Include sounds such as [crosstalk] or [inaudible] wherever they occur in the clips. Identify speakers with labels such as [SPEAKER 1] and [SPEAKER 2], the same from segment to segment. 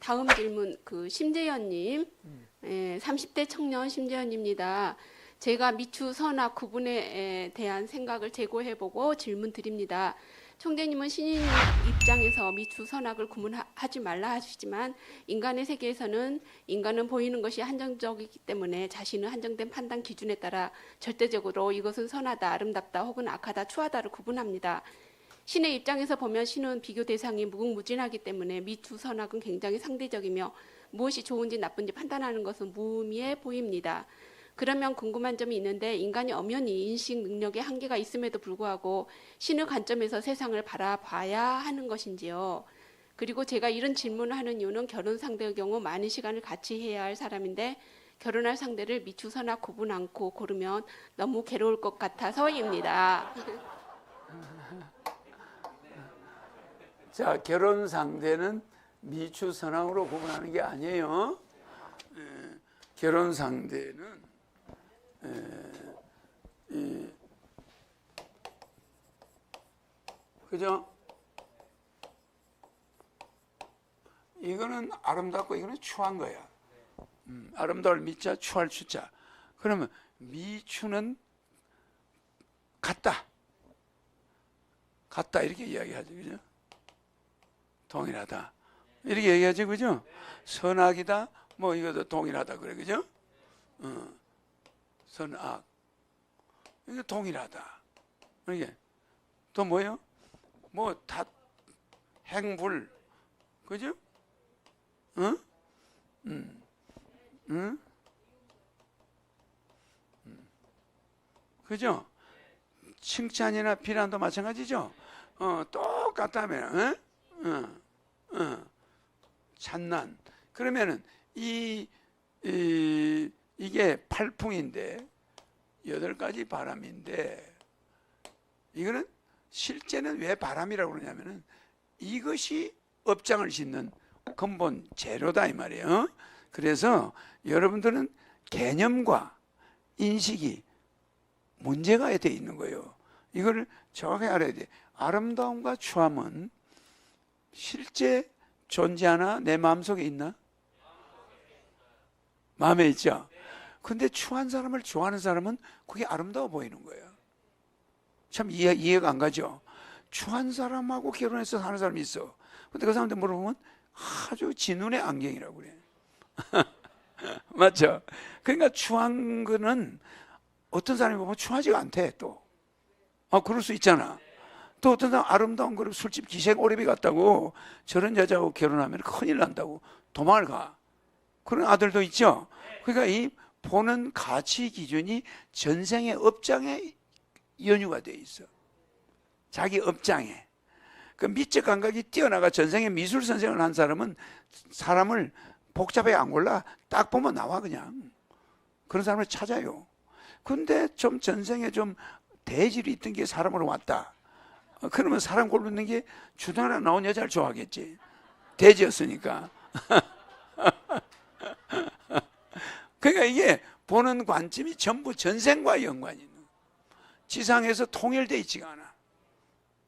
[SPEAKER 1] 다음 질문 그 심재현님, 예, 30대 청년 심재현입니다. 제가 미추 선악 구분에 대한 생각을 제고해보고 질문 드립니다. 총재님은 신인 입장에서 미추 선악을 구분하지 말라 하시지만 인간의 세계에서는 인간은 보이는 것이 한정적이기 때문에 자신의 한정된 판단 기준에 따라 절대적으로 이것은 선하다, 아름답다, 혹은 악하다, 추하다를 구분합니다. 신의 입장에서 보면 신은 비교 대상이 무궁무진하기 때문에 미추 선악은 굉장히 상대적이며 무엇이 좋은지 나쁜지 판단하는 것은 무의미해 보입니다. 그러면 궁금한 점이 있는데 인간이 엄연히 인식 능력에 한계가 있음에도 불구하고 신의 관점에서 세상을 바라봐야 하는 것인지요. 그리고 제가 이런 질문을 하는 이유는 결혼 상대의 경우 많은 시간을 같이 해야 할 사람인데 결혼할 상대를 미추서나 구분 않고 고르면 너무 괴로울 것 같아서입니다.
[SPEAKER 2] 자, 결혼 상대는 미추 선왕으로 구분하는 게 아니에요. 에, 결혼 상대는 에, 이, 그죠? 이거는 아름답고 이거는 추한 거야. 음, 아름다울 미자, 추할 추자. 그러면 미추는 같다. 같다 이렇게 이야기하죠, 그죠? 동일하다. 이렇게 얘기하지, 그죠? 선악이다, 뭐 이것도 동일하다 그래, 그죠? 어, 선악. 이게 동일하다. 이게 또 뭐요? 뭐 다 행불, 그죠? 응? 음, 응? 음. 그죠? 칭찬이나 비난도 마찬가지죠. 어, 똑같다면, 응? 어, 어. 찬난. 그러면은 이, 이 이게 팔풍인데 여덟 가지 바람인데 이거는 실제는 왜 바람이라고 그러냐면은 이것이 업장을 짓는 근본 재료다 이 말이에요. 그래서 여러분들은 개념과 인식이 문제가 돼 있는 거예요. 이거를 정확히 알아야 돼. 아름다움과 추함은 실제 존재하나 내 마음속에 있나? 마음에 있죠. 근데 추한 사람을 좋아하는 사람은 그게 아름다워 보이는 거예요. 참 이해, 이해가 안 가죠. 추한 사람하고 결혼해서 사는 사람이 있어. 근데 그 사람한테 물어보면 아주 진눈의 안경이라고 그래. [laughs] 맞죠? 그러니까 추한 거는 어떤 사람이 보면 추하지가 않대 또. 아, 그럴 수 있잖아. 또 어떤 사람 아름다운 그룹 술집 기생 오래비 같다고 저런 여자하고 결혼하면 큰일 난다고 도망을 가. 그런 아들도 있죠. 그러니까 이 보는 가치 기준이 전생의 업장에 연유가 돼 있어. 자기 업장에. 그 미적 감각이 뛰어나가 전생에 미술 선생을 한 사람은 사람을 복잡하게 안 골라 딱 보면 나와 그냥. 그런 사람을 찾아요. 근데 좀 전생에 좀 대질이 있던 게 사람으로 왔다. 어, 그러면 사람 고르는 게 주당에 나온 여자를 좋아하겠지. 대지였으니까. [laughs] 그러니까 이게 보는 관점이 전부 전생과 연관이 있는. 지상에서 통일돼 있지가 않아.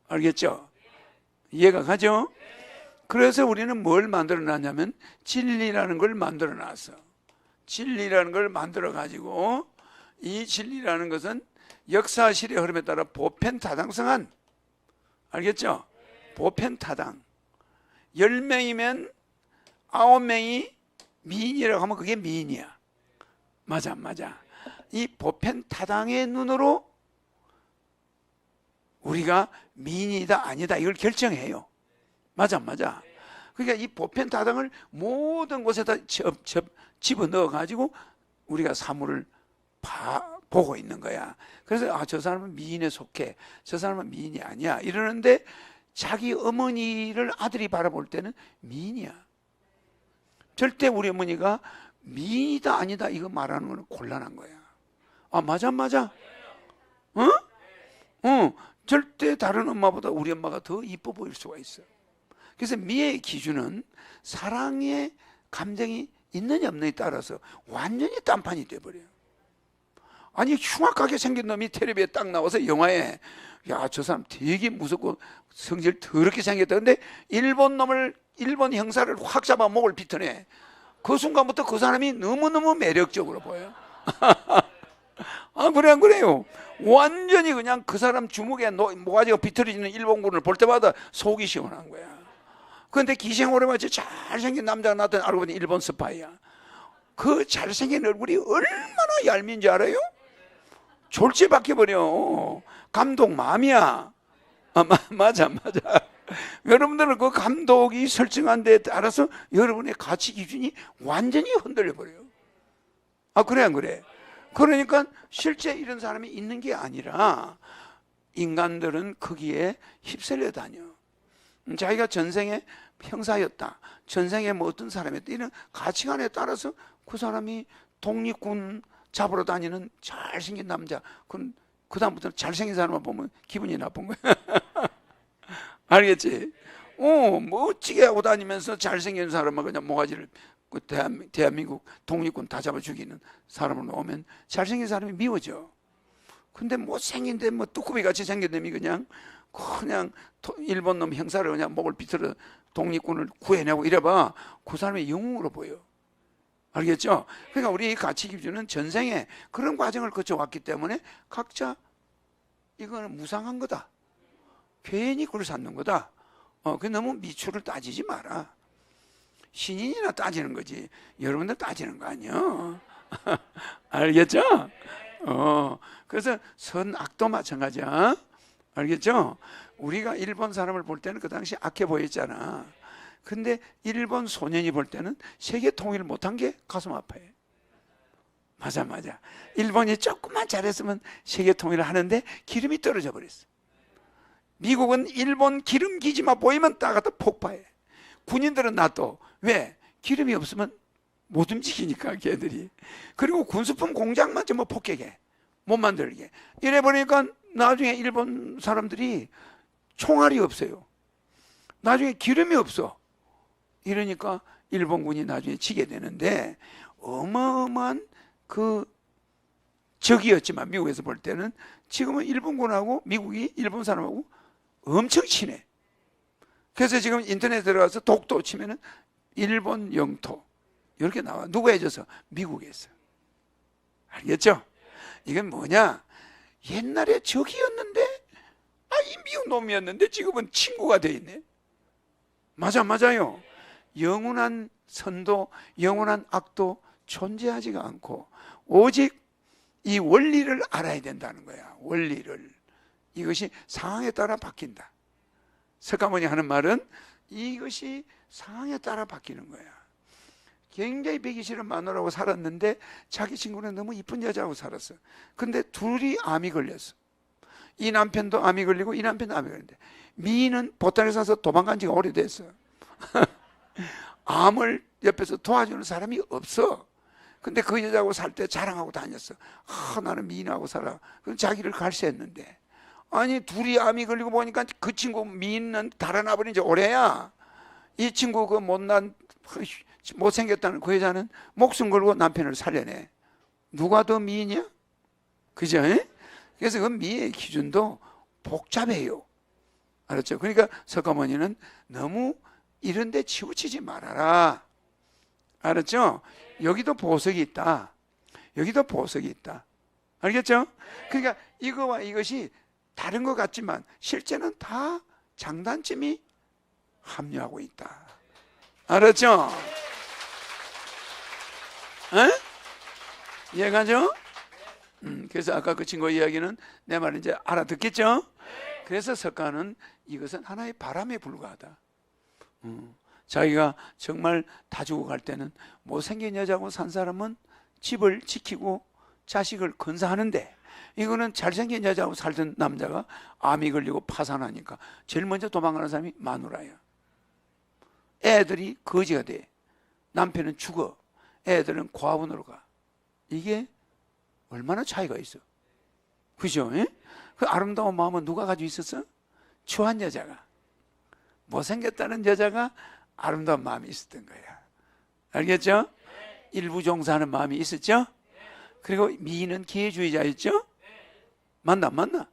[SPEAKER 2] 알겠죠? 이해가 가죠? 그래서 우리는 뭘 만들어 놨냐면 진리라는 걸 만들어 놨어. 진리라는 걸 만들어 가지고 이 진리라는 것은 역사실의 흐름에 따라 보편 타당성한 알겠죠? 보편타당. 10명이면 9명이 미인이라고 하면 그게 미인이야. 맞아, 맞아. 이 보편타당의 눈으로 우리가 미인이다, 아니다, 이걸 결정해요. 맞아, 맞아. 그러니까 이 보편타당을 모든 곳에다 접, 접, 집어넣어 가지고 우리가 사물을 봐, 보고 있는 거야. 그래서 아, 저 사람은 미인에 속해. 저 사람은 미인이 아니야. 이러는데 자기 어머니를 아들이 바라볼 때는 미인이야. 절대 우리 어머니가 미인이다 아니다 이거 말하는 거는 곤란한 거야. 아 맞아 맞아. 어? 어 절대 다른 엄마보다 우리 엄마가 더 이뻐 보일 수가 있어. 그래서 미의 기준은 사랑의 감정이 있느냐 없느냐에 따라서 완전히 딴판이 돼버려요. 아니 흉악하게 생긴 놈이 텔레비에 딱 나와서 영화에 야 저 사람 되게 무섭고 성질 더럽게 생겼다. 근데 일본 놈을 일본 형사를 확 잡아 목을 비트네. 그 순간부터 그 사람이 너무너무 매력적으로 보여. [laughs] 아, 그래, 안 그래요? 완전히 그냥 그 사람 주먹에 노- 모가지가 비틀어지는 일본군을 볼 때마다 속이 시원한 거야. 그런데 기생오래 마치 잘생긴 남자가 나타나 알고 보니 일본 스파이야. 그 잘생긴 얼굴이 얼마나 얄미운지 알아요? 졸지 박혀 버려. 감독 마음이야. 아, 마, 맞아, 맞아. 여러분들은 그 감독이 설정한 데 따라서 여러분의 가치 기준이 완전히 흔들려 버려요. 아, 그래, 안 그래? 그러니까 실제 이런 사람이 있는 게 아니라 인간들은 거기에 휩쓸려 다녀. 음, 자기가 전생에 형사였다. 전생에 뭐 어떤 사람이었다. 이런 가치관에 따라서 그 사람이 독립군 잡으러 다니는 잘생긴 남자. 그건 그다음부터는 잘생긴 사람만 보면 기분이 나쁜 거야. [laughs] 알겠지? 어, 멋지게 하고 다니면서 잘생긴 사람만 그냥 모가지를 그 대한, 대한민국 독립군 다 잡아 죽이는 사람을 놓으면 잘생긴 사람이 미워져. 근데 못생긴데 뭐 뚜꾸비 같이 생긴 놈이 그냥 그냥 토- 일본 놈 형사를 그냥 목을 비틀어 독립군을 구해내고 이래봐 그 사람의 영웅으로 보여. 알겠죠? 그러니까 우리 가치 기준은 전생에 그런 과정을 거쳐왔기 때문에 각자 이거는 무상한 거다. 괜히 굴 쌓는 거다. 어, 그 너무 미추를 따지지 마라. 신인이나 따지는 거지. 여러분들 따지는 거 아니야. [laughs] 알겠죠? 어, 그래서 선악도 마찬가지야. 알겠죠? 우리가 일본 사람을 볼 때는 그 당시 악해 보였잖아. 근데 일본 소년이 볼 때는 세계 통일을 못한 게 가슴 아파요. 맞아, 맞아. 일본이 조금만 잘했으면 세계 통일을 하는데 기름이 떨어져 버렸어. 미국은 일본 기름 기지만 보이면 따가다 폭파해. 군인들은 놔둬. 왜? 기름이 없으면 못 움직이니까 걔들이. 그리고 군수품 공장만 전부 폭격해. 못 만들게. 이래 보니까 나중에 일본 사람들이 총알이 없어요. 나중에 기름이 없어. 이러니까 일본군이 나중에 지게 되는데 어마어마한 그 적이었지만 미국에서 볼 때는 지금은 일본군하고 미국이 일본 사람하고 엄청 친해. 그래서 지금 인터넷 들어가서 독도 치면은 일본 영토 이렇게 나와. 누가 해줘서? 미국에서. 알겠죠? 이건 뭐냐? 옛날에 적이었는데, 아, 이 미국 놈이었는데 지금은 친구가 돼 있네. 맞아, 맞아요. 영원한 선도, 영원한 악도 존재하지가 않고, 오직 이 원리를 알아야 된다는 거야. 원리를. 이것이 상황에 따라 바뀐다. 석가모니 하는 말은 이것이 상황에 따라 바뀌는 거야. 굉장히 배기 싫은 마누라하고 살았는데 자기 친구는 너무 이쁜 여자하고 살았어. 근데 둘이 암이 걸렸어. 이 남편도 암이 걸리고 이 남편도 암이 걸렸는데 미인은 보따리 싸서 도망간 지가 오래됐어. [laughs] 암을 옆에서 도와주는 사람이 없어. 근데 그 여자하고 살 때 자랑하고 다녔어. 아, 나는 미인하고 살아. 그럼 자기를 갈세했는데. 아니, 둘이 암이 걸리고 보니까 그 친구 미인은 달아나버린 지 오래야. 이 친구 그 못난, 못생겼다는 그 여자는 목숨 걸고 남편을 살려내. 누가 더 미인이야? 그죠? 에? 그래서 그 미의 기준도 복잡해요. 알았죠? 그러니까 석가모니는 너무 이런 데 치우치지 말아라. 알았죠? 여기도 보석이 있다. 여기도 보석이 있다. 알겠죠? 그러니까 이거와 이것이 다른 것 같지만 실제는 다 장단점이 합류하고 있다. 알았죠? 에? 이해가죠? 음, 그래서 아까 그 친구 이야기는 내말 이제 알아듣겠죠? 그래서 석가는 이것은 하나의 바람에 불과하다. 음, 자기가 정말 다 주고 갈 때는 못생긴 여자하고 산 사람은 집을 지키고 자식을 건사하는데 이거는 잘생긴 여자하고 살던 남자가 암이 걸리고 파산하니까 제일 먼저 도망가는 사람이 마누라야. 애들이 거지가 돼. 남편은 죽어. 애들은 고아원으로 가. 이게 얼마나 차이가 있어. 그죠? 예? 그 아름다운 마음은 누가 가지고 있었어? 추한 여자가. 못생겼다는 여자가 아름다운 마음이 있었던 거야. 알겠죠? 일부 종사하는 마음이 있었죠? 그리고 미인은 기회주의자였죠? 맞나, 안 맞나?